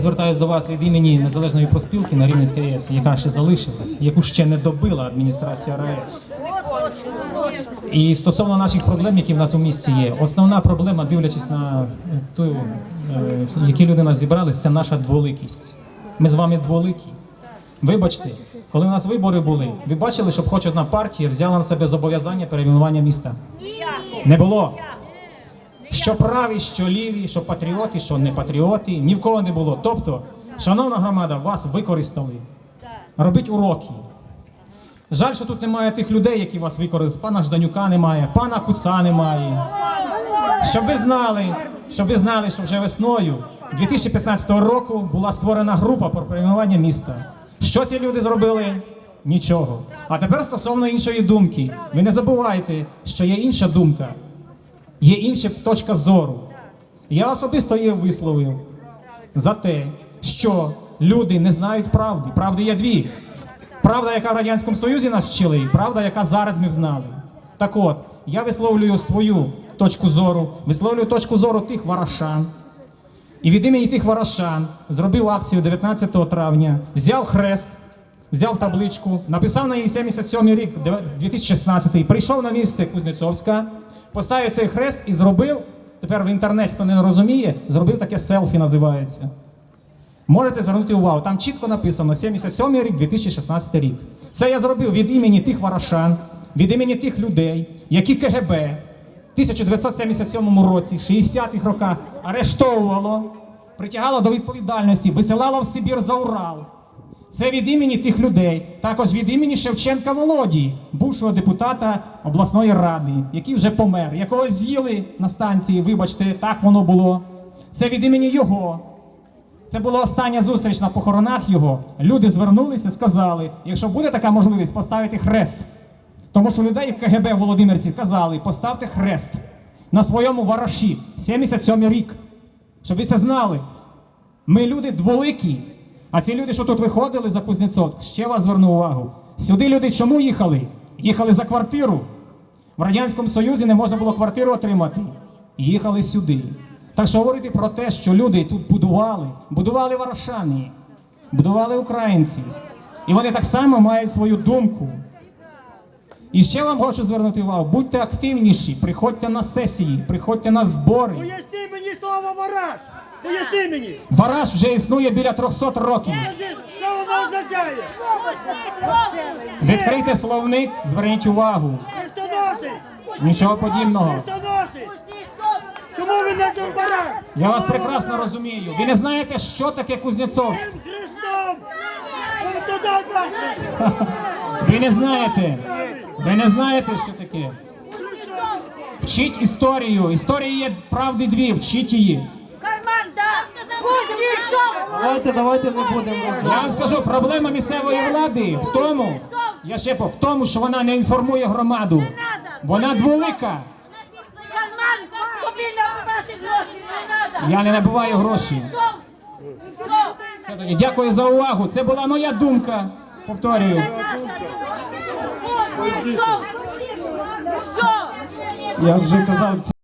Звертаюсь до вас від імені незалежної проспілки на Рівненській АЕС, яка ще залишилась, яку ще не добила адміністрація РаЕС. І стосовно наших проблем, які в нас у місті є, основна проблема, дивлячись на ту, е, які люди нас зібрались, це наша дволикість. Ми з вами дволикі. Вибачте, коли у нас вибори були, ви бачили, щоб хоч одна партія взяла на себе зобов'язання перейменування міста? Не було. Що праві, що ліві, що патріоти, що не патріоти, ні в кого не було. Тобто, шановна громада, вас використали. Робіть уроки. Жаль, що тут немає тих людей, які вас використали. Пана Жданюка немає, пана Куца немає. Щоб ви знали, щоб ви знали, що вже весною 2015 року була створена група про перейменування міста. Що ці люди зробили? Нічого. А тепер стосовно іншої думки. Ви не забувайте, що є інша думка, є інша точка зору. Я особисто її висловив за те, що люди не знають правди. Правди є дві. Правда, яка в Радянському Союзі нас вчили, і правда, яка зараз ми знали. Так от, я висловлюю свою точку зору, висловлюю точку зору тих варашан. І від імені тих варашан зробив акцію 19 травня, взяв хрест, взяв табличку, написав на її 77 рік, 2016, прийшов на місце Кузнецовська, поставив цей хрест і зробив, тепер в інтернеті, хто не розуміє, зробив таке селфі називається. Можете звернути увагу, там чітко написано 77 рік, 2016 рік. Це я зробив від імені тих варашан, від імені тих людей, які КГБ в 1977 році, 60-х роках арештовувало, притягало до відповідальності, висилало в Сибір за Урал. Це від імені тих людей, також від імені Шевченка Володі, бувшого депутата обласної ради, який вже помер, якого з'їли на станції, вибачте, так воно було. Це від імені його. Це була остання зустріч на похоронах його. Люди звернулися, сказали, якщо буде така можливість, поставити хрест. Тому що людей в КГБ в Володимирці казали, поставте хрест на своєму вараші, 77 рік. Щоб ви це знали. Ми люди дволикі. А ці люди, що тут виходили за Кузнецовськ, ще вас зверну увагу. Сюди люди чому їхали? Їхали за квартиру. В Радянському Союзі не можна було квартиру отримати. Їхали сюди. Так що говорити про те, що люди тут будували, будували варшани, будували українці. І вони так само мають свою думку. І ще вам хочу звернути увагу: будьте активніші, приходьте на сесії, приходьте на збори. Поясни мені слово вараж! Поясни мені! Вараж вже існує біля 300 років. Що воно означає? Відкрийте словник, зверніть увагу. Нічого подібного. Чому він не вараж? Я вас прекрасно розумію. Ви не знаєте, що таке Кузнєцовськ. Христом! Туди! Ви не знаєте. Ви не знаєте, що таке. Вчіть історію. Історії є правди дві, вчіть її. Давайте, давайте не будемо Я вам скажу, проблема місцевої влади в тому, я ще по в тому, що вона не інформує громаду. Вона дволика. Карман, тобі набивати гроші не треба! Я не набуваю гроші. Все тоді, дякую за увагу. Це була моя думка. Повторюю. Я вже казав.